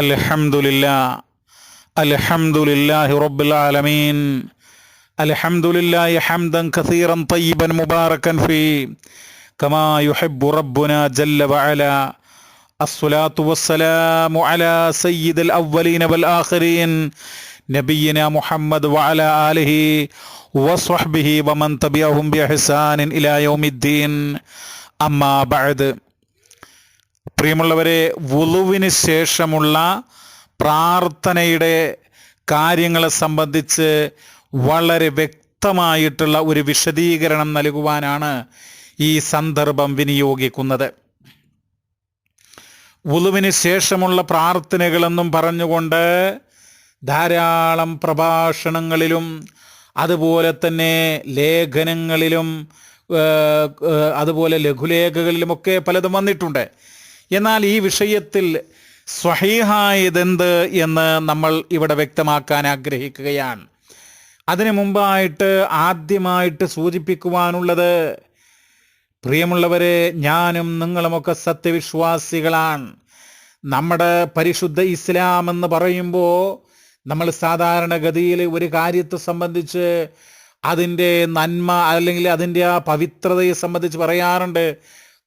الحمد لله الحمد لله رب العالمين الحمد لله حمدا كثيرا طيبا مباركا فيه كما يحب ربنا جل وعلا الصلاة والسلام على سيد الأولين والآخرين نبينا محمد وعلى آله وصحبه ومن تبعهم بإحسان إلى يوم الدين. أما بعد പ്രിയമുള്ളവരെ വുളുവിന് ശേഷമുള്ള പ്രാർത്ഥനയുടെ കാര്യങ്ങളെ സംബന്ധിച്ച് വളരെ വ്യക്തമായിട്ടുള്ള ഒരു വിശദീകരണം നൽകുവാനാണ് ഈ സന്ദർഭം വിനിയോഗിക്കുന്നത്. വുളുവിന് ശേഷമുള്ള പ്രാർത്ഥനകളെന്നും പറഞ്ഞുകൊണ്ട് ധാരാളം പ്രഭാഷണങ്ങളിലും അതുപോലെ തന്നെ ലേഖനങ്ങളിലും അതുപോലെ ലഘുലേഖകളിലുമൊക്കെ പലതും വന്നിട്ടുണ്ട്. എന്നാൽ ഈ വിഷയത്തിൽ സ്വഹീഹായതെന്ത് എന്ന് നമ്മൾ ഇവിടെ വ്യക്തമാക്കാൻ ആഗ്രഹിക്കുകയാണ്. അതിനു മുമ്പായിട്ട് ആദ്യമായിട്ട് സൂചിപ്പിക്കുവാനുള്ളത് പ്രിയമുള്ളവരെ ഞാനും നിങ്ങളുമൊക്കെ സത്യവിശ്വാസികളാണ്. നമ്മുടെ പരിശുദ്ധ ഇസ്ലാം എന്ന് പറയുമ്പോൾ നമ്മൾ സാധാരണഗതിയിൽ ഒരു കാര്യത്തെ സംബന്ധിച്ച് അതിന്റെ നന്മ അല്ലെങ്കിൽ അതിന്റെ ആ പവിത്രതയെ സംബന്ധിച്ച് പറയാറുണ്ട്.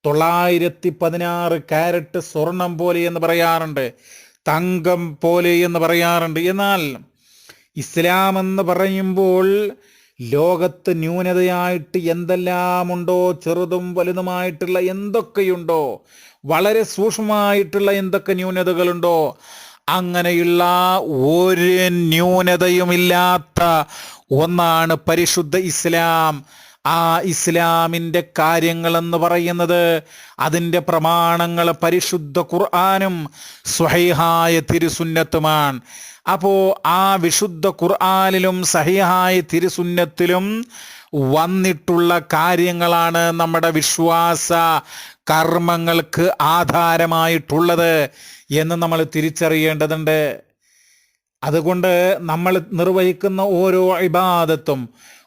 തൊള്ളായിരത്തി പതിനാറ് ക്യാരറ്റ് സ്വർണം പോലെ എന്ന് പറയാറുണ്ട് തങ്കം പോലെ എന്ന് പറയാറുണ്ട്. എന്നാൽ ഇസ്ലാം എന്ന് പറയുമ്പോൾ ലോകത്ത് ന്യൂനതയായിട്ട് എന്തെല്ലാമുണ്ടോ ചെറുതും വലുതുമായിട്ടുള്ള എന്തൊക്കെയുണ്ടോ വളരെ സൂക്ഷ്മമായിട്ടുള്ള എന്തൊക്കെ ന്യൂനതകളുണ്ടോ അങ്ങനെയുള്ള ഒരു ന്യൂനതയുമില്ലാത്ത ഒന്നാണ് പരിശുദ്ധ ഇസ്ലാം. ആ ഇസ്ലാമിന്റെ കാര്യങ്ങളെന്ന് പറയുന്നത് അതിന്റെ പ്രമാണങ്ങൾ പരിശുദ്ധ ഖുർആാനും സ്വഹൈഹായ തിരുസുന്നത്തുമാണ്. അപ്പോൾ ആ വിശുദ്ധ ഖുർആാനിലും സഹിഹായ തിരുസുന്നത്തിലും വന്നിട്ടുള്ള കാര്യങ്ങളാണ് നമ്മുടെ വിശ്വാസ കർമ്മങ്ങൾക്ക് ആധാരമായിട്ടുള്ളത് എന്ന് നമ്മൾ തിരിച്ചറിയേണ്ടതുണ്ട്. അതുകൊണ്ട് നമ്മൾ നിർവഹിക്കുന്ന ഓരോ ഇബാദത്തും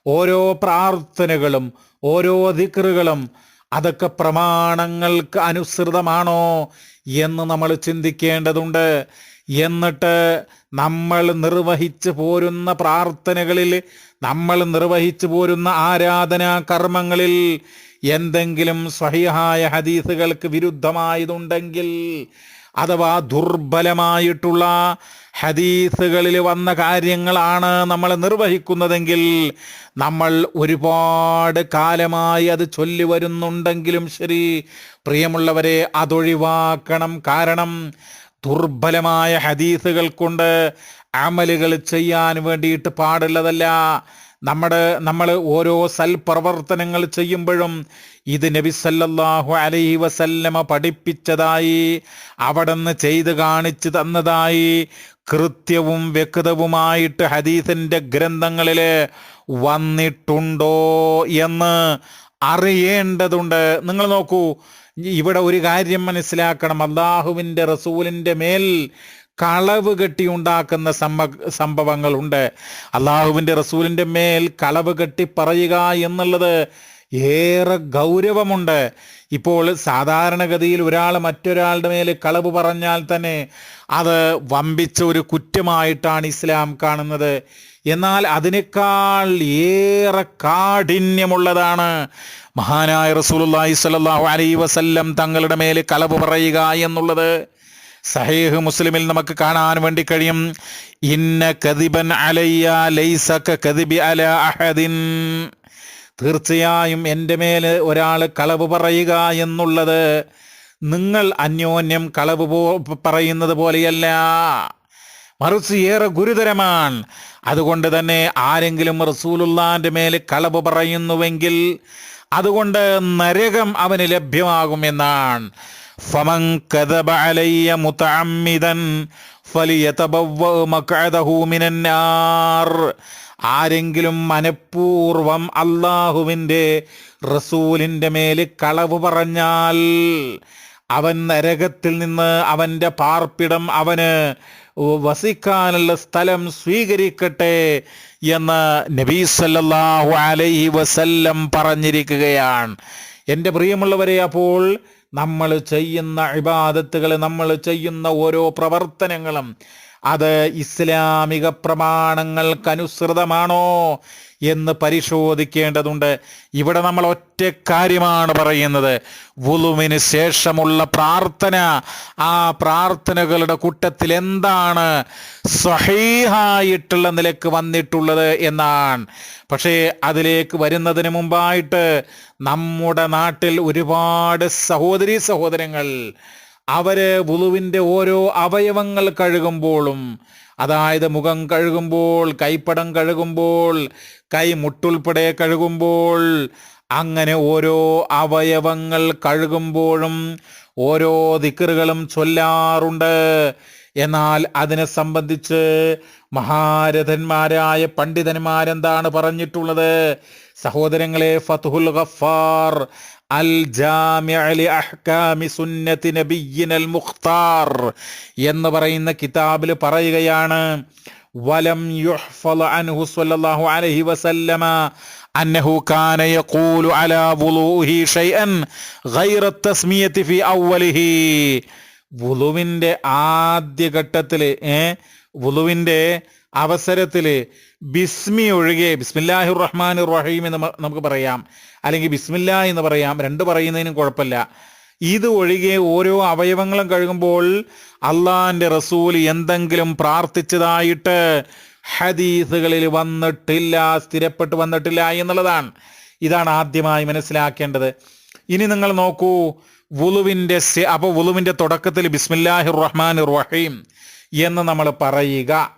ഓരോ പ്രാർത്ഥനകളും ഓരോ ദിക്റുകളും അതൊക്കെ പ്രമാണങ്ങൾക്ക് അനുസൃതമാണോ എന്ന് നമ്മൾ ചിന്തിക്കേണ്ടതുണ്ട്. എന്നിട്ട് നമ്മൾ നിർവഹിച്ചു പോരുന്ന പ്രാർത്ഥനകളിൽ നമ്മൾ നിർവഹിച്ചു പോരുന്ന ആരാധനാ കർമ്മങ്ങളിൽ എന്തെങ്കിലും സ്വഹിഹായ ഹദീസുകൾക്ക് വിരുദ്ധമായതുണ്ടെങ്കിൽ അഥവാ ദുർബലമായിട്ടുള്ള ഹദീസുകളിൽ വന്ന കാര്യങ്ങളാണ് നമ്മൾ നിർവഹിക്കുന്നതെങ്കിൽ നമ്മൾ ഒരുപാട് കാലമായി അത് ചൊല്ലി വരുന്നുണ്ടെങ്കിലും ശരി പ്രിയമുള്ളവരെ അതൊഴിവാക്കണം. കാരണം ദുർബലമായ ഹദീസുകൾ കൊണ്ട് അമലുകൾ ചെയ്യാൻ വേണ്ടിയിട്ട് പാടുള്ളതല്ല. നമ്മുടെ നമ്മൾ ഓരോ സൽപ്രവർത്തനങ്ങൾ ചെയ്യുമ്പോഴും ഇത് നബി സല്ലല്ലാഹു അലൈഹി വസല്ലമ പഠിപ്പിച്ചതായി അവിടുന്ന് ചെയ്ത് കാണിച്ചു തന്നതായി കൃത്യവും വ്യക്തവുമായിട്ട് ഹദീസിന്റെ ഗ്രന്ഥങ്ങളിൽ വന്നിട്ടുണ്ടോ എന്ന് അറിയേണ്ടതുണ്ട്. നിങ്ങൾ നോക്കൂ ഇവിടെ ഒരു കാര്യം മനസ്സിലാക്കണം. അള്ളാഹുവിന്റെ റസൂലിന്റെ മേൽ കളവ് കെട്ടി ഉണ്ടാക്കുന്ന സംഭ സംഭവങ്ങളുണ്ട്. അള്ളാഹുവിന്റെ റസൂലിന്റെ മേൽ കളവ് കെട്ടി പറയുക എന്നുള്ളത് ഏറെ ഗൗരവമുണ്ട്. ഇപ്പോൾ സാധാരണഗതിയിൽ ഒരാൾ മറ്റൊരാളുടെ മേൽ കളവ് പറഞ്ഞാൽ തന്നെ അത് വമ്പിച്ച ഒരു കുറ്റമായിട്ടാണ് ഇസ്ലാം കാണുന്നത്. എന്നാൽ അതിനേക്കാൾ ഏറെ കാഠിന്യമുള്ളതാണ് മഹാനായ റസൂലുള്ളാഹി സ്വല്ലല്ലാഹു അലൈഹി വസല്ലം തങ്ങളുടെ മേൽ കളവ് പറയുക എന്നുള്ളത്. സഹീഹ് മുസ്ലിമിൽ നമുക്ക് കാണാൻ വേണ്ടി കഴിയും. ഇന്ന കദിബൻ അലയ്യ ലൈസക കദിബി അല അഹദിൻ. തീർച്ചയായും എന്റെ മേൽ ഒരാൾ കളവ് പറയുക എന്നുള്ളത് നിങ്ങൾ അന്യോന്യം കളവ് പോ പറയുന്നത് പോലെയല്ല. മറിച്ച് ഏറെ ഗുരുതരമാണ്. അതുകൊണ്ട് തന്നെ ആരെങ്കിലും റസൂലുല്ലാന്റെ മേൽ കളവ് പറയുന്നുവെങ്കിൽ അതുകൊണ്ട് നരകം അവന് ലഭ്യമാകുമെന്നാണ്. النار ആരെങ്കിലും മനഃപൂർവം അള്ളാഹുവിന്റെ റസൂലിന്റെ മേൽ കളവ് പറഞ്ഞാൽ അവൻ നരകത്തിൽ നിന്ന് അവന്റെ പാർപ്പിടം അവന് വസിക്കാനുള്ള സ്ഥലം സ്വീകരിക്കട്ടെ എന്ന് നബീ സല്ലല്ലാഹു അലൈഹി വസല്ലം പറഞ്ഞിരിക്കുകയാണ്. എന്റെ പ്രിയമുള്ളവരെ അപ്പോൾ നമ്മൾ ചെയ്യുന്ന ഇബാദത്തുകൾ നമ്മൾ ചെയ്യുന്ന ഓരോ പ്രവർത്തനങ്ങളും അത് ഇസ്ലാമിക പ്രമാണങ്ങൾക്കനുസൃതമാണോ? എന്ന് പരിശോധിക്കേണ്ടതുണ്ട്. ഇവിടെ നമ്മൾ ഒറ്റ കാര്യമാണ് പറയുന്നത്. വുളുവിന് ശേഷമുള്ള പ്രാർത്ഥന. ആ പ്രാർത്ഥനകളുടെ കൂട്ടത്തിൽ എന്താണ് സഹീഹായിട്ടുള്ള നിലയ്ക്ക് വന്നിട്ടുള്ളത് എന്നാണ്. പക്ഷേ അതിലേക്ക് വരുന്നതിന് മുമ്പായിട്ട് നമ്മുടെ നാട്ടിൽ ഒരുപാട് സഹോദരി സഹോദരങ്ങൾ അവർ വുളുവിന്റെ ഓരോ അവയവങ്ങൾ കഴുകുമ്പോഴും അതായത് മുഖം കഴുകുമ്പോൾ കൈപ്പടം കഴുകുമ്പോൾ കൈ മുട്ടുൾപ്പെടെ കഴുകുമ്പോൾ അങ്ങനെ ഓരോ അവയവങ്ങൾ കഴുകുമ്പോഴും ഓരോ ദിക്കറുകളും ചൊല്ലാറുണ്ട്. എന്നാൽ അതിനെ സംബന്ധിച്ച് മഹാരഥന്മാരായ പണ്ഡിതന്മാരെന്താണ് പറഞ്ഞിട്ടുള്ളത്? സഹോദരങ്ങളെ ഫതുഹുൽ ഗഫാർ അൽ അഹ്കാമി സുന്നത്തി നബിയ്യിനൽ മുഖ്താർ എന്ന് പറയുന്ന കിതാബിൽ പറയുകയാണ് വലം യുഹ്ഫൽ അൻഹു സല്ലല്ലാഹു അലൈഹി വസല്ലമ അന്നഹു كان يقول على وضوءه شيئا غير التسمية في അവലിഹി വുളുവിന്റെ ആദ്യഘട്ടത്തിൽ ഏ? വുളുവിന്റെ അവസരത്തിൽ ബിസ്മി ഒഴികെ ബിസ്മില്ലാഹിർ റഹ്മാൻ റഹീം എന്ന് നമുക്ക് പറയാം. അല്ലെങ്കിൽ ബിസ്മില്ല എന്ന് പറയാം. രണ്ട് പറയുന്നതിനും കുഴപ്പമില്ല. ഇത് ഒഴികെ ഓരോ അവയവങ്ങളും കഴുകുമ്പോൾ അള്ളാഹിന്റെ റസൂൽ എന്തെങ്കിലും പ്രാർത്ഥിച്ചതായിട്ട് ഹദീസുകളിൽ വന്നിട്ടില്ല സ്ഥിരപ്പെട്ട് വന്നിട്ടില്ല എന്നുള്ളതാണ്. ഇതാണ് ആദ്യമായി മനസ്സിലാക്കേണ്ടത്. ഇനി നിങ്ങൾ നോക്കൂ വുളുവിന്റെ അപ്പോൾ വുളുവിന്റെ തുടക്കത്തിൽ ബിസ്മില്ലാഹിർ റഹ്മാൻ റഹീം എന്ന് നമ്മൾ പറയുക.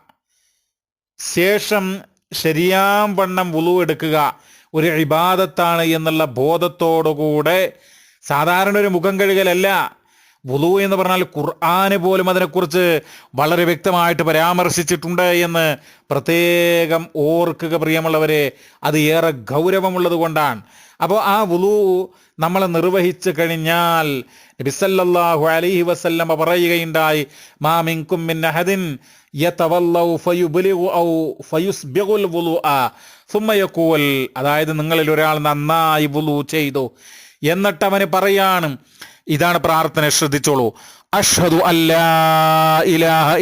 ശേഷം ശരിയാം വണ്ണം വുളു എടുക്കുക. ഒരു ഇബാദത്താണ് എന്നുള്ള ബോധത്തോടുകൂടെ സാധാരണ ഒരു മുഖം കഴുകലല്ല. വുളു എന്ന് പറഞ്ഞാൽ ഖുർആന് പോലും അതിനെക്കുറിച്ച് വളരെ വ്യക്തമായിട്ട് പരാമർശിച്ചിട്ടുണ്ട് എന്ന് പ്രത്യേകം ഓർക്കുക പ്രിയമുള്ളവരെ അത് ഏറെ ഗൗരവമുള്ളത് കൊണ്ടാണ്. അപ്പോൾ ആ വുളു നമ്മൾ നിർവഹിച്ചു കഴിഞ്ഞാൽ നബിസല്ലാഹു അലൈഹി വസല്ലമ പറയുകയുണ്ടായി മാ മിൻകും മിൻ അഹദിൻ യതവല്ലൗ ഫയുബ്ലിഗു ഔ ഫയുസ്ബിഗുൽ വുളുഅ സുമ്മ യഖൂൽ. അതായത് നിങ്ങളിൽ ഒരാൾ നന്നായി വുളു ചെയ്തു. എന്നിട്ട് അവന് പറയാണ് ഇതാണ് പ്രാർത്ഥന ശ്രദ്ധിച്ചോളൂ. അഷ്ഹദു അല്ലാ ഇലാഹ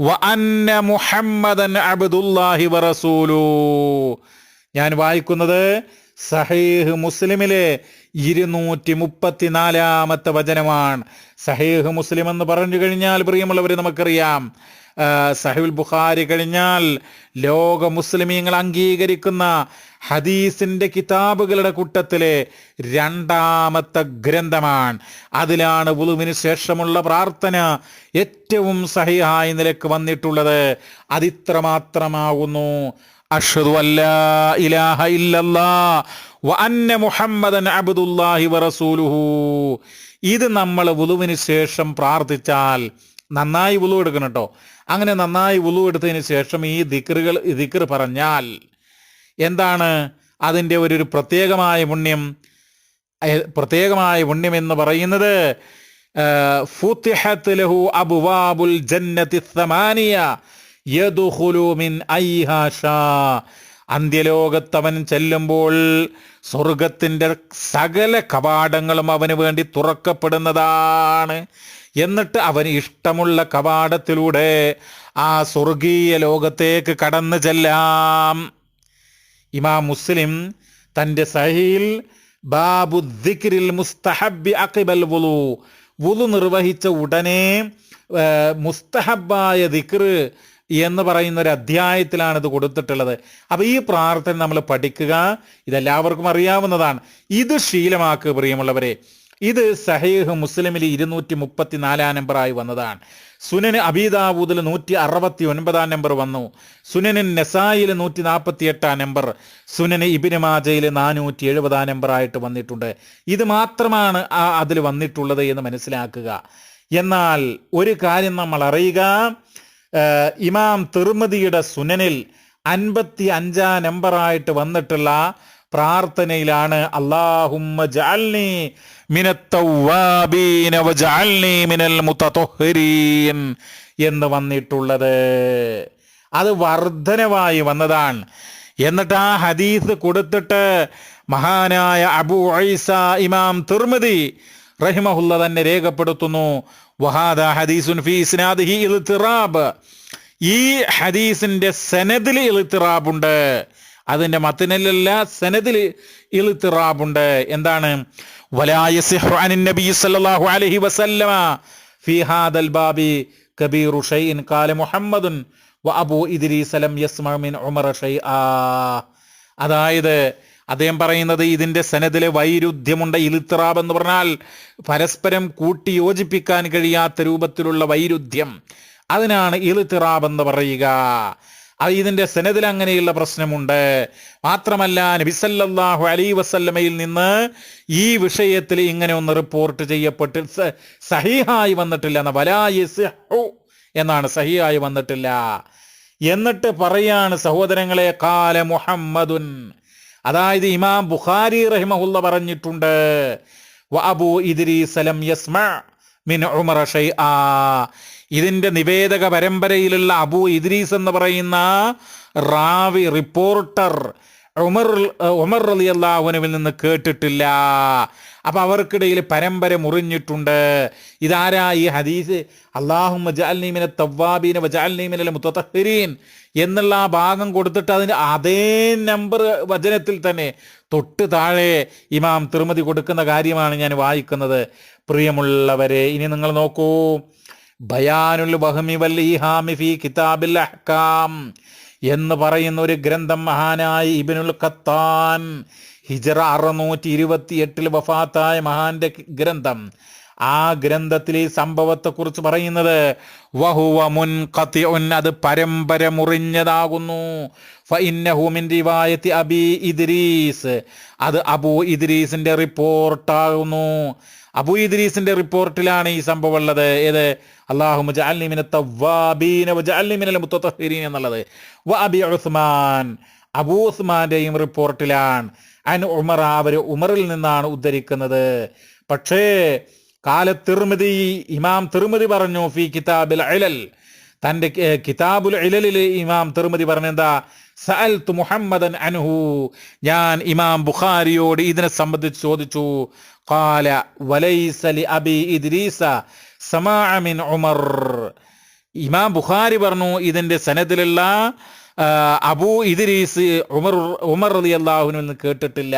വ അന്ന മുഹമ്മദൻ അബ്ദുല്ലാഹി റസൂലു. ഞാൻ വായിക്കുന്നത് സഹീഹ് മുസ്ലിമിലെ ഇരുന്നൂറ്റി മുപ്പത്തിനാലാമത്തെ വചനമാണ്. സഹേഹ് മുസ്ലിം എന്ന് പറഞ്ഞു കഴിഞ്ഞാൽ പ്രിയമുള്ളവർ നമുക്കറിയാം. സഹിബുൽ ബുഖാരി കഴിഞ്ഞാൽ ലോക മുസ്ലിമീങ്ങൾ അംഗീകരിക്കുന്ന ഹദീസിന്റെ കിതാബുകളുടെ കൂട്ടത്തിലെ രണ്ടാമത്തെ ഗ്രന്ഥമാണ്. അതിലാണ് ഉളുവിന് ശേഷമുള്ള പ്രാർത്ഥന ഏറ്റവും സഹിഹായ നിലയ്ക്ക് വന്നിട്ടുള്ളത്. അതിത്രമാത്രമാകുന്നു മാത്രമാകുന്നു അഷ്ഹദു അല്ലാ ഇലാഹ ഇല്ലല്ലാ. വഅന്ന മുഹമ്മദൻ അബ്ദുല്ലാഹി വറസൂലുഹു ഇത് നമ്മൾ വുളുവിന് ശേഷം പ്രാർത്ഥിച്ചാൽ നന്നായി വുളു എടുക്കണം കേട്ടോ അങ്ങനെ നന്നായി വുളു എടുത്തതിന് ശേഷം ഈ ദിക്റുകൾ ദിക്ർ പറഞ്ഞാൽ എന്താണ്? അതിന്റെ ഒരു പ്രത്യേകമായ പുണ്യം പ്രത്യേകമായ പുണ്യം എന്ന് പറയുന്നത് ഫുത്തിഹത്ത് ലഹു അബുവാബുൽ ജന്നത്തി യദുഖുലു മിൻ ഐഹാഷാ അന്ത്യലോകത്തവൻ ചെല്ലുമ്പോൾ സ്വർഗത്തിന്റെ സകല കവാടങ്ങളും അവന് വേണ്ടി തുറക്കപ്പെടുന്നതാണ്. എന്നിട്ട് അവന് ഇഷ്ടമുള്ള കവാടത്തിലൂടെ ആ സ്വർഗീയ ലോകത്തേക്ക് കടന്നു ചെല്ലാം. ഇമാം മുസ്ലിം തന്റെ സഹീൽ ബാബു ദിക്രിൽ മുസ്തഹബി അക്കിബൽ വുലു വുലു നിർവഹിച്ച ഉടനെ മുസ്തഹബായ ദിക്ർ എന്ന് പറയുന്ന ഒരു അധ്യായത്തിലാണ് ഇത് കൊടുത്തിട്ടുള്ളത്. അപ്പൊ ഈ പ്രാർത്ഥന നമ്മൾ പഠിക്കുക ഇതെല്ലാവർക്കും അറിയാവുന്നതാണ്. ഇത് ശീലമാക്കുക പ്രിയമുള്ളവരെ. ഇത് സഹേഹ് മുസ്ലിമിൽ ഇരുന്നൂറ്റി മുപ്പത്തി നാലാം നമ്പറായി വന്നതാണ്. സുനന് അബീദാബൂദിൽ നൂറ്റി അറുപത്തി ഒൻപതാം നമ്പർ വന്നു. സുനന് നെസായിൽ നൂറ്റി നാൽപ്പത്തി എട്ടാം നമ്പർ. സുനന് ഇബിന് മാജയിൽ നാനൂറ്റി എഴുപതാം നമ്പറായിട്ട് വന്നിട്ടുണ്ട്. ഇത് മാത്രമാണ് ആ അതിൽ വന്നിട്ടുള്ളത് എന്ന് മനസ്സിലാക്കുക. എന്നാൽ ഒരു കാര്യം നമ്മൾ അറിയുക ഇമാം തിർമതിയുടെ സുനനിൽ അൻപത്തി അഞ്ചാം നമ്പറായിട്ട് വന്നിട്ടുള്ള പ്രാർത്ഥനയിലാണ് അള്ളാഹുമ്മ മിനൽ എന്ന് വന്നിട്ടുള്ളത്. അത് വർധനവായി വന്നതാണ്. എന്നിട്ട് ആ ഹദീസ് കൊടുത്തിട്ട് മഹാനായ അബു ഐസ ഇമാം തിർമതി റഹിമഹുല്ല തന്നെ രേഖപ്പെടുത്തുന്നു. വഹാദ ഹദീസുൻ ഫി ഇസ്നാദിഹി ഇൽത്തിറാബ് ഈ ഹദീസിന്റെ സനദിൽ ഇൽത്തിറാബുണ്ട് അതിന്റെ മത്തിനല്ല സനദിൽ ഇൽത്തിറാബുണ്ട് എന്താണ്? വലായസിഹു അനിൻ നബി സല്ലല്ലാഹു അലൈഹി വസല്ലമ ഫി ഹാദൽ ബാബി കബീറു ഷൈഇൻ ഖാല മുഹമ്മദുൻ വ അബൂ ഇദ്രീസ് ലം യസ്മഅ മിൻ ഉമർ ഷൈആ. അതായത് അദ്ദേഹം പറയുന്നത് ഇതിന്റെ സനദിലെ വൈരുദ്ധ്യമുണ്ട്. ഇലിത്രാബ് എന്ന് പറഞ്ഞാൽ പരസ്പരം കൂട്ടി യോജിപ്പിക്കാൻ കഴിയാത്ത രൂപത്തിലുള്ള വൈരുദ്ധ്യം. അതിനാണ് ഇലിത്തിറാബ് എന്ന് പറയുക. അത് ഇതിന്റെ സനദിൽ അങ്ങനെയുള്ള പ്രശ്നമുണ്ട്. മാത്രമല്ല നബിസല്ലാഹു അലൈ വസല്ലമയിൽ നിന്ന് ഈ വിഷയത്തിൽ ഇങ്ങനെ ഒന്ന് റിപ്പോർട്ട് ചെയ്യപ്പെട്ട് സഹീഹായി വന്നിട്ടില്ല എന്ന വലായി എന്നാണ് സഹിയായി വന്നിട്ടില്ല. എന്നിട്ട് പറയാണ് സഹോദരങ്ങളെ കാല മുഹമ്മദുൻ അതായത് ഇമാം ബുഖാരി റഹിമഹുല്ല പറഞ്ഞിട്ടുണ്ട്. യസ്മ മിൻ ഇതിന്റെ നിവേദക പരമ്പരയിലുള്ള അബു ഇദ്രീസ് എന്ന് പറയുന്ന റാവി റിപ്പോർട്ടർ ഉമർ ഉമർ റലി അള്ളാഹുനുവിൽ നിന്ന് കേട്ടിട്ടില്ല. അപ്പൊ അവർക്കിടയിൽ പരമ്പര മുറിഞ്ഞിട്ടുണ്ട്. ഇതാരാ ഈ ഹദീസ്? അള്ളാഹു മജാൽനീമിനെ തവ്വാബീനെ വജാൽനീമിനെ മുത്തഹരീൻ എന്നുള്ള ആ ഭാഗം കൊടുത്തിട്ട് അതിന് അതേ നമ്പർ വചനത്തിൽ തന്നെ തൊട്ട് താഴെ ഇമാം തിരുമതി കൊടുക്കുന്ന കാര്യമാണ് ഞാൻ വായിക്കുന്നത്. പ്രിയമുള്ളവരെ ഇനി നിങ്ങൾ നോക്കൂ. ബയാനുൽ ബഹമി വൽ ഹാമിഫി കിതാബിൽ അഹ്കാം. എന്ന് പറയുന്ന ഒരു ഗ്രന്ഥം മഹാനായ ഇബിനുൽ ഖത്താൻ. ഹിജറ അറുന്നൂറ്റി ഇരുപത്തി എട്ടിൽ വഫാത്തായ മഹാന്റെ ഗ്രന്ഥം. ആ ഗ്രന്ഥത്തിൽ ഈ സംഭവത്തെക്കുറിച്ച് പറയുന്നത് വഹുവ മുൻ അത് പരമ്പര മുറിഞ്ഞതാകുന്നു. അബി ഇദ്രീസ്. അത് അബൂ ഇദ്രീസിന്റെ റിപ്പോർട്ടാകുന്നു. അബൂ ഇദ്രീസിന്റെ റിപ്പോർട്ടിലാണ് ഈ സംഭവം ഉള്ളത്. ഏത്? അള്ളാഹു മുജഅൽനിമിന തവ്വാബീന വജഅൽനിമിനൽ എന്നുള്ളത്. വ ഉസ്മാൻ. അബൂ ഉസ്മാന്റെയും റിപ്പോർട്ടിലാണ്. അൻ ഉമർ അവർ ഉമറിൽ നിന്നാണ് ഉദ്ധരിക്കുന്നത്. പക്ഷേ കാല തിർമിതി ഇമാം തിർമിതി പറഞ്ഞു ഫി കിതാബിൽ ഇലൽ. തന്റെ കിതാബുൽ അലലിൽ ഇമാം തിർമിതി പറഞ്ഞെന്താ? സഅൽത്തു മുഹമ്മദൻ അൻഹു. ഞാൻ ഇമാം ബുഖാരിയോട് ഇതിനെ സംബന്ധിച്ച് ചോദിച്ചു. ഖാല വലൈസ ലി അബി ഇദ്രീസ സമാഅ മിൻ ഉമർ. ഇമാം ബുഖാരി പറഞ്ഞു ഇതിന്റെ സനദിലുള്ള അബൂ ഇദ്രീസ് ഉമർ ഉമർ റളിയല്ലാഹു അൻഹു നിന്ന് കേട്ടിട്ടില്ല.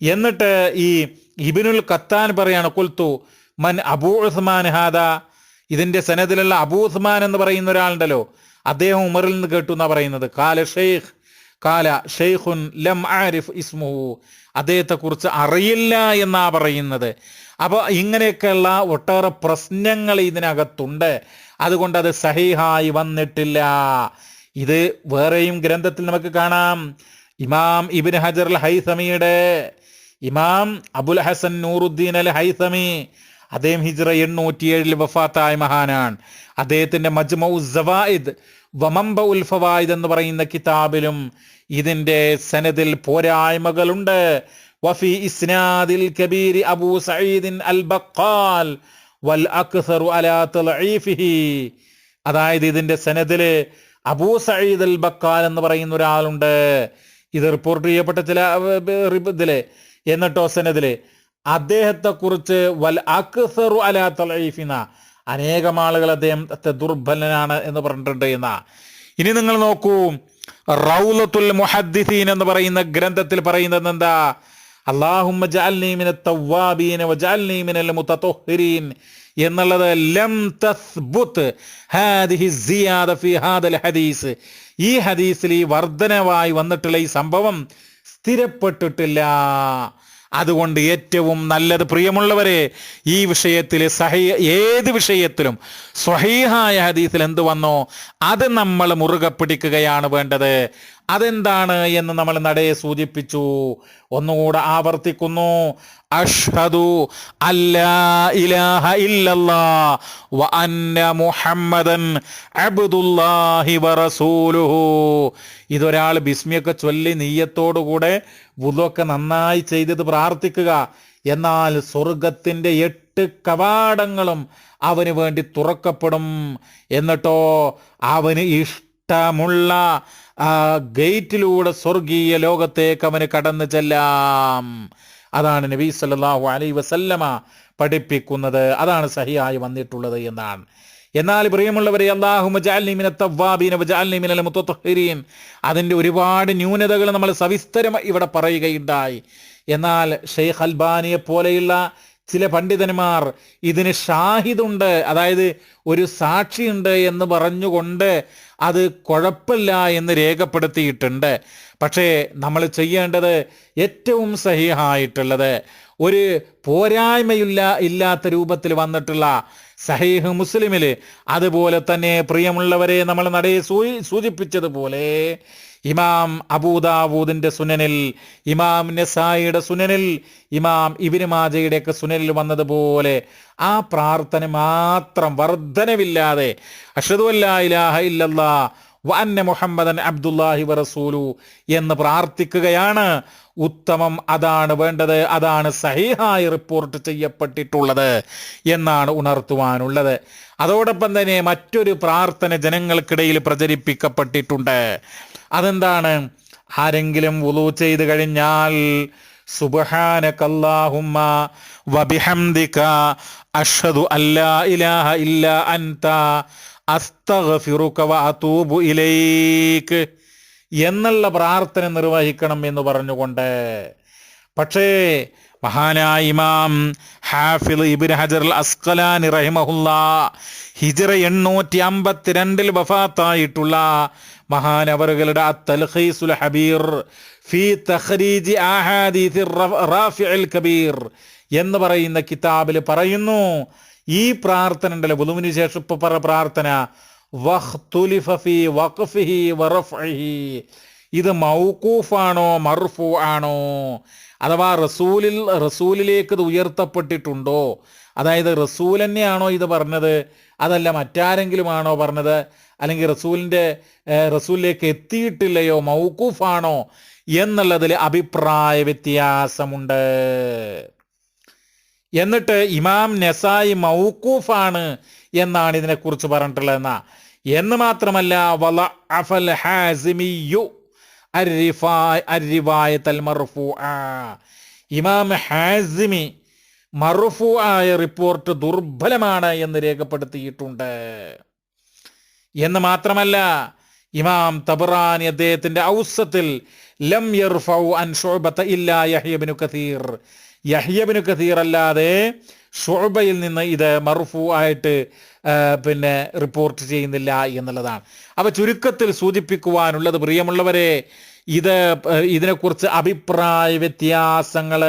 എന്നിട്ട് ഈ ഇബിനുൽ ഖത്താൻ പറയാണ് കൊൽത്തു മൻ അബൂ ഉസ്മാൻ ഹാദ. ഇതിന്റെ സനദിലുള്ള അബൂ ഉസ്മാൻ എന്ന് പറയുന്ന ഒരാളുണ്ടല്ലോ. അദ്ദേഹം ഉമറിൽ നിന്ന് കേട്ടു എന്നാ പറയുന്നത്. കാല ഷെയ്ഖ് കാല ഷെയ്ഖുൻ ലം ആരിഫ് ഇസ്മുഹു. അദ്ദേഹത്തെക്കുറിച്ച് അറിയില്ല എന്നാ പറയുന്നത്. അപ്പോൾ ഇങ്ങനെയൊക്കെയുള്ള ഒട്ടേറെ പ്രശ്നങ്ങൾ ഇതിനകത്തുണ്ട്. അതുകൊണ്ട് അത് സഹിഹായി വന്നിട്ടില്ല. ഇത് വേറെയും ഗ്രന്ഥത്തിൽ നമുക്ക് കാണാം. ഇമാം ഇബിൻ ഹജർ അൽ ഹൈസമിയുടെ. ഇമാം അബുൽ ഹസൻ നൂറുദ്ദീൻ അൽ ഹൈസമി. അദ്ദേഹം ഹിജ്റ എണ്ണൂറ്റിയേഴിൽ വഫാത്തായ മഹാനാണ്. അദ്ദേഹത്തിന്റെ മജ്മൗ സവായിദ് വമംബ ഉൽ ഫവായിദ് എന്ന് പറയുന്ന കിതാബിലും ഇതിന്റെ സനദിൽ പോരായ്മകളുണ്ട്. വഫി ഇസ്നാദിൽ കബീരി അബൂ സഈദിൻ അൽ ബക്കാൽ വൽ അക്സറു അലാ തളഈഫിഹി അതായത് ഇതിന്റെ സനദിൽ അബൂ സഈദ് അൽ ബക്കാൽ എന്ന് പറയുന്ന ഒരാളുണ്ട്. ഇത് റിപ്പോർട്ട് ചെയ്യപ്പെട്ട ചില ഇതിലെ എന്നിട്ടോ സനദിൽ. അദ്ദേഹത്തെ കുറിച്ച് വൽ അക്സറു അലാ തളഈഫിന അനേകം ആളുകൾ അദ്ദേഹത്തെ ദുർബലനാണ് എന്ന് പറഞ്ഞിട്ടുണ്ട് എന്ന. ഇനി നിങ്ങൾ നോക്കൂ. റൗലത്തുൽ മുഹദ്ദിസീൻ എന്ന് പറയുന്ന ഗ്രന്ഥത്തിൽ പറയുന്നത് എന്താ? അള്ളാഹുമ്മ ജാൽനീമിനെ മിന തവ്വാബീന വജഅൽനി മിനൽ മുതത്തൊഹിരീൻ എന്നുള്ളത് ലം തസ്ബുത്ത് ഹാദിഹി സിയാദ ഫി ഹാദൽ ഹദീസ്. ഈ ഹദീസിൽ ഈ വർധനവായി വന്നിട്ടുള്ള ഈ സംഭവം സ്ഥിരപ്പെട്ടിട്ടില്ല. അതുകൊണ്ട് ഏറ്റവും നല്ലത് പ്രിയമുള്ളവരെ ഈ വിഷയത്തിൽ സഹി ഏത് വിഷയത്തിലും സ്വഹീഹായ ഹദീസിൽ എന്ത് വന്നോ? അത് നമ്മൾ മുറുകെ പിടിക്കുകയാണ് വേണ്ടത്. അതെന്താണ് എന്ന് നമ്മൾ നടയെ സൂചിപ്പിച്ചു. ഒന്നുകൂടെ ആവർത്തിക്കുന്നു. അഷ്ഹദു അല്ലാ ഇലാഹ ഇല്ലല്ലാ വ അന്ന മുഹമ്മദൻ അബ്ദുല്ലാഹി വ റസൂലുഹു. ഇതൊരാൾ ബിസ്മിയൊക്കെ ചൊല്ലി നെയ്യത്തോടുകൂടെ വുതൊക്കെ നന്നായി ചെയ്തത് പ്രാർത്ഥിക്കുക. എന്നാൽ സ്വർഗത്തിന്റെ എട്ട് കവാടങ്ങളും അവന് വേണ്ടി തുറക്കപ്പെടും. എന്നിട്ടോ അവന് ഇഷ്ട ഇഷ്ടമുള്ള ആ ഗേറ്റിലൂടെ സ്വർഗീയ ലോകത്തേക്ക് അവന് കടന്നു ചെല്ലാം. അതാണ് നബി സല്ലാഹു അലൈ വസല്ലമ പഠിപ്പിക്കുന്നത്. അതാണ് സഹിയായി വന്നിട്ടുള്ളത് എന്നാണ്. എന്നാൽ പ്രിയമുള്ളവരെ അള്ളാഹുമീൻ അതിന്റെ ഒരുപാട് ന്യൂനതകൾ നമ്മൾ സവിസ്തരം ഇവിടെ പറയുകയുണ്ടായി. എന്നാൽ ഷെയ്ഖ് അൽബാനിയെ പോലെയുള്ള ചില പണ്ഡിതന്മാർ ഇതിന് ഷാഹിദുണ്ട് അതായത് ഒരു സാക്ഷിയുണ്ട് എന്ന് പറഞ്ഞുകൊണ്ട് അത് കുഴപ്പമില്ല എന്ന് രേഖപ്പെടുത്തിയിട്ടുണ്ട്. പക്ഷേ നമ്മൾ ചെയ്യേണ്ടത് ഏറ്റവും സഹിഹായിട്ടുള്ളത് ഒരു പോരായ്മയില്ല ഇല്ലാത്ത രൂപത്തിൽ വന്നിട്ടുള്ള സഹീഹ് മുസ്ലിമിൽ അതുപോലെ തന്നെ പ്രിയമുള്ളവരെ നമ്മൾ നടയെ സൂചിപ്പിച്ചതുപോലെ ഇമാം അബൂദാവൂദിന്റെ സുനനിൽ ഇമാം നെസായിയുടെ സുനനിൽ ഇമാം ഇബിന് മാജയുടെയൊക്കെ സുനനിൽ വന്നതുപോലെ ആ പ്രാർത്ഥന മാത്രം വർധനവില്ലാതെ അഷദു അല്ലാ ഇലാഹ ഇല്ലല്ലാ വഅന്ന മുഹമ്മദൻ അബ്ദുല്ലാഹി വറസൂലു എന്ന് പ്രാർത്ഥിക്കുകയാണ്. ഉത്തമം അതാണ് വേണ്ടത് അതാണ് സഹിഹായി റിപ്പോർട്ട് ചെയ്യപ്പെട്ടിട്ടുള്ളത് എന്നാണ് ഉണർത്തുവാനുള്ളത്. അതോടൊപ്പം തന്നെ മറ്റൊരു പ്രാർത്ഥന ജനങ്ങൾക്കിടയിൽ പ്രചരിപ്പിക്കപ്പെട്ടിട്ടുണ്ട്. അതെന്താണ്? ആരെങ്കിലും വുളു ചെയ്ത് കഴിഞ്ഞാൽ സുബ്ഹാനകല്ലാഹുമ്മ വബിഹംദിക അഷ്ഹദു അല്ലാ ഇലാഹ ഇല്ല അൻത അസ്തഗ്ഫിറുക വഅതൂബു ഇലൈക് എന്നുള്ള പ്രാർത്ഥന നിർവഹിക്കണം എന്ന് പറഞ്ഞുകൊണ്ട്. പക്ഷേ മഹാനായ ഇമാം ഹാഫിൽ ഇബിൻ ഹജർ അസ്കലാനി റഹിമഹുല്ല ഹിജറ എണ്ണൂറ്റി അമ്പത്തിരണ്ടിൽ വഫാത്തായിട്ടുള്ള മഹാനവറുകളുടെ അത്തൽഖീസുൽ ഹബീർ. ഫി തഖ്രീജി ആഹാദീസ് റാഫിഉൽ കബീർ എന്ന് പറയുന്ന കിതാബിൽ പറയുന്നു ഈ പ്രാർത്ഥന ഉണ്ടല്ലോ ബുധുവിന് ശേഷം ഇപ്പൊ പറ പ്രാർത്ഥന ഇത് മൗക്കൂഫാണോ മർഫു ആണോ അഥവാ റസൂലിൽ റസൂലിലേക്ക് ഇത് ഉയർത്തപ്പെട്ടിട്ടുണ്ടോ? അതായത് റസൂൽ തന്നെയാണോ ഇത് പറഞ്ഞത്? അതല്ല മറ്റാരെങ്കിലും ആണോ പറഞ്ഞത്? അല്ലെങ്കിൽ റസൂലിന്റെ റസൂലിലേക്ക് എത്തിയിട്ടില്ലയോ? മൗക്കൂഫാണോ എന്നുള്ളതിൽ അഭിപ്രായ വ്യത്യാസമുണ്ട്. എന്നിട്ട് ഇമാം നെസായി മൗക്കൂഫാണ് എന്നാണ് ഇതിനെക്കുറിച്ച് എന്നാ എന്ന് മാത്രമല്ല വല അഫൽ ഹാസിമിയു ഇമാം ഹാസിമി മറുഫു ആയ റിപ്പോർട്ട് ദുർബലമാണ് എന്ന് രേഖപ്പെടുത്തിയിട്ടുണ്ട്. എന്ന് മാത്രമല്ല ഇമാം തബറാനി അദ്ദേഹത്തിന്റെ ഔസത്തിൽ ലം യർഫൗ അൻ ഷുഅബത ഇല്ല യഹ്യബിനു കഥീർ യഹ്യബിനു കഥീർ അല്ലാതെ ഷുഅബയിൽ നിന്ന് ഇത് മറുഫു ആയിട്ട് പിന്നെ റിപ്പോർട്ട് ചെയ്യുന്നില്ല എന്നുള്ളതാണ്. അപ്പോൾ ചുരുക്കത്തിൽ സൂചിപ്പിക്കുവാനുള്ളത് പ്രിയമുള്ളവരെ ഇത് ഇതിനെക്കുറിച്ച് അഭിപ്രായ വ്യത്യാസങ്ങൾ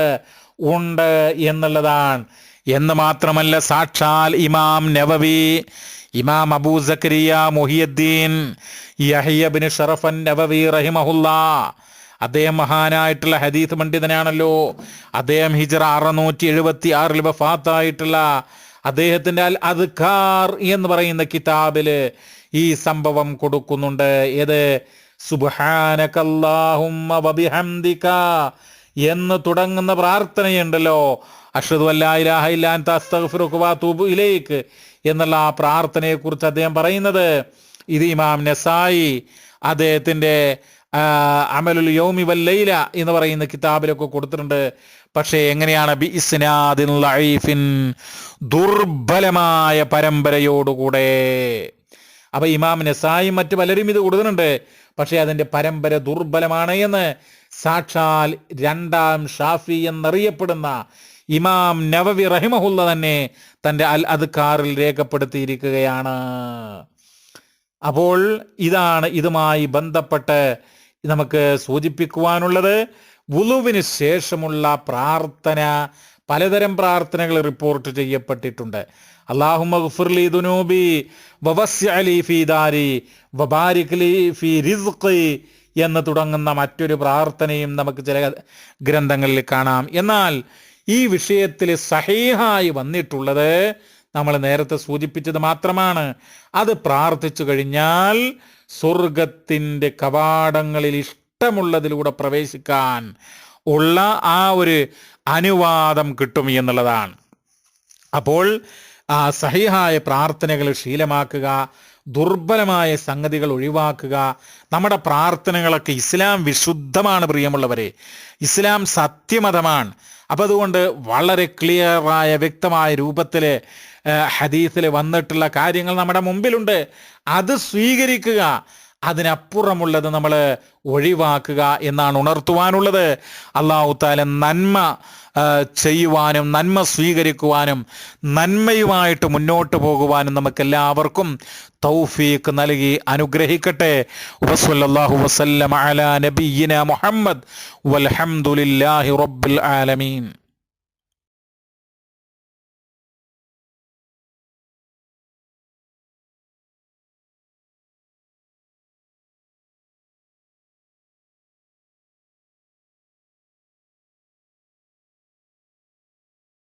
ഉണ്ട് എന്നുള്ളതാണ്. എന്ന് മാത്രമല്ല സാക്ഷാൽ ഇമാം നവവി ഇമാം അബൂ സക്കരിയ മൊഹിയുദ്ദീൻ യഹിയബിൻ ഷറഫൻ നവവി റഹിമഹുല്ല. അദ്ദേഹം മഹാനായിട്ടുള്ള ഹദീസ് പണ്ഡിതനാണല്ലോ. അദ്ദേഹം ഹിജറ അറുന്നൂറ്റി എഴുപത്തി ആറിൽ വഫാത്തായിട്ടുള്ള അദ്ദേഹത്തിന്റെ അൽ അദ്ഖാർ എന്ന് പറയുന്ന കിതാബിൽ ഈ സംഭവം കൊടുക്കുന്നുണ്ട്. ഏത്? സുബ്ഹാനകല്ലാഹുമ്മ വബിഹംദിക എന്ന് തുടങ്ങുന്ന പ്രാർത്ഥനയുണ്ടല്ലോ. അഷദു അസ്തഗ്ഫിറുക വഅതൂബു എന്നുള്ള ആ പ്രാർത്ഥനയെക്കുറിച്ച് അദ്ദേഹം പറയുന്നത്. ഇത് ഇമാം നസായി അദ്ദേഹത്തിന്റെ അമലുൽ യോമി വല്ലൈല എന്ന് പറയുന്ന കിതാബിലൊക്കെ കൊടുത്തിട്ടുണ്ട്. പക്ഷേ എങ്ങനെയാണ്? ബി ഇസ്നാദിൻ ലൈഫിൻ ദുർബലമായ പരമ്പരയോടുകൂടെ. അപ്പൊ ഇമാം നസായും മറ്റു പലരും ഇത് കൊടുക്കുന്നുണ്ട് പക്ഷേ അതിന്റെ പരമ്പര ദുർബലമാണ് എന്ന് സാക്ഷാൽ രണ്ടാം ഷാഫി എന്നറിയപ്പെടുന്ന ഇമാം നവവി റഹിമഹുല്ല തന്നെ തന്റെ അൽ അദ്കാറിൽ രേഖപ്പെടുത്തിയിരിക്കുകയാണ്. അപ്പോൾ ഇതാണ് ഇതുമായി ബന്ധപ്പെട്ട് നമുക്ക് സൂചിപ്പിക്കുവാനുള്ളത്. വുളുവിന് ശേഷമുള്ള പ്രാർത്ഥന പലതരം പ്രാർത്ഥനകൾ റിപ്പോർട്ട് ചെയ്യപ്പെട്ടിട്ടുണ്ട്. വവസ്അലി ഫീ ദാരി വബാരിക് റിസ്ഖി എന്ന് തുടങ്ങുന്ന മറ്റൊരു പ്രാർത്ഥനയും നമുക്ക് ചില ഗ്രന്ഥങ്ങളിൽ കാണാം. എന്നാൽ ഈ വിഷയത്തിൽ സഹീഹായി വന്നിട്ടുള്ളത് നമ്മൾ നേരത്തെ സൂചിപ്പിച്ചത് മാത്രമാണ്. അത് പ്രാർത്ഥിച്ചു കഴിഞ്ഞാൽ സ്വർഗത്തിന്റെ കവാടങ്ങളിൽ ഇഷ്ടമുള്ളതിലൂടെ പ്രവേശിക്കാൻ ഉള്ള ആ ഒരു അനുവാദം കിട്ടും എന്നുള്ളതാണ്. അപ്പോൾ ആ സഹിഹായ പ്രാർത്ഥനകൾ ശീലമാക്കുക ദുർബലമായ സംഗതികൾ ഒഴിവാക്കുക. നമ്മുടെ പ്രാർത്ഥനകളൊക്കെ ഇസ്ലാം വിശുദ്ധമാണ് പ്രിയമുള്ളവരെ. ഇസ്ലാം സത്യമതമാണ്. അപ്പം അതുകൊണ്ട് വളരെ ക്ലിയറായ വ്യക്തമായ രൂപത്തിൽ ഹദീസിൽ വന്നിട്ടുള്ള കാര്യങ്ങൾ നമ്മുടെ മുമ്പിലുണ്ട്. അത് സ്വീകരിക്കുക. അതിനപ്പുറമുള്ളത് നമ്മൾ ഒഴിവാക്കുക എന്നാണ് ഉണർത്തുവാനുള്ളത്. അള്ളാഹു താല നന്മ ചെയ്യുവാനും നന്മ സ്വീകരിക്കുവാനും നന്മയുമായിട്ട് മുന്നോട്ട് പോകുവാനും നമുക്കെല്ലാവർക്കും തൗഫീഖ് നൽകി അനുഗ്രഹിക്കട്ടെ. വസല്ലല്ലാഹു വസല്ലമ അലാ നബിയിന മുഹമ്മദ്. വൽഹംദുലില്ലാഹി റബ്ബിൽ ആലമീൻ.